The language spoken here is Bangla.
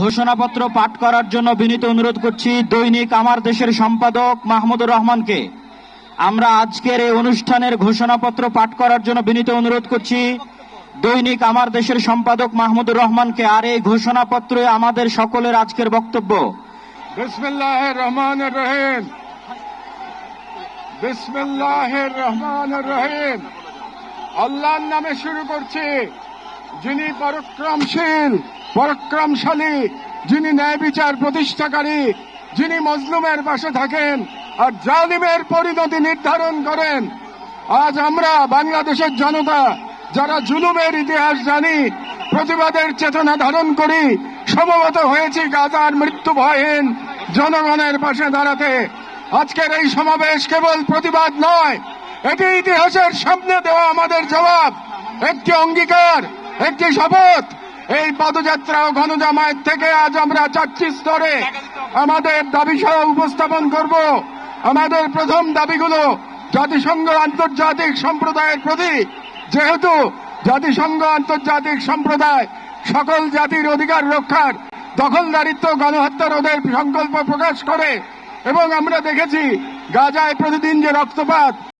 ঘোষণাপত্র পাঠ করার জন্য বিনীত অনুরোধ করছি দৈনিক আমার দেশের সম্পাদক মাহমুদুর রহমানকে। আমরা আজকের এই অনুষ্ঠানের ঘোষণাপত্র পাঠ করার জন্য বিনীত অনুরোধ করছি দৈনিক আমার দেশের সম্পাদক মাহমুদুর রহমানকে আর এই ঘোষণাপত্রে আমাদের সকলের আজকের বক্তব্য। রহমান রহিম। বিসমিল্লাহ রহমান রহিম। আল্লাহর নামে শুরু করছি। যিনি পরাক্রমশীল, পরাক্রমশালী, যিনি ন্যায় বিচার প্রতিষ্ঠাকারী, যিনি মজলুমের পাশে থাকেন আর জালিমের পরিণতি নির্ধারণ করেন, আজ আমরা বাংলাদেশের জনতা, যারা জুলুমের ইতিহাস জানি, প্রতিবাদের চেতনা ধারণ করি, সমবেত হয়েছি গাজার মৃত্যু ভয়হীন জনগণের পাশে দাঁড়াতে। আজকের এই সমাবেশ কেবল প্রতিবাদ নয়, এটি ইতিহাসের সামনে দেওয়া আমাদের জবাব, একটি অঙ্গীকার। একটি শপথ। এই পদযাত্রা ও গণজামায়াত থেকে আজ আমরা চারটি স্তরে আমাদের দাবি সহ উপস্থাপন করব। আমাদের প্রথম দাবিগুলো জাতিসংঘ আন্তর্জাতিক সম্প্রদায়ের প্রতি। যেহেতু জাতিসংঘ আন্তর্জাতিক সম্প্রদায় সকল জাতির অধিকার রক্ষার দখলদারিত্ব, গণহত্যা রোধের সংকল্প প্রকাশ করে এবং আমরা দেখেছি, গাজায় প্রতিদিন যে রক্তপাত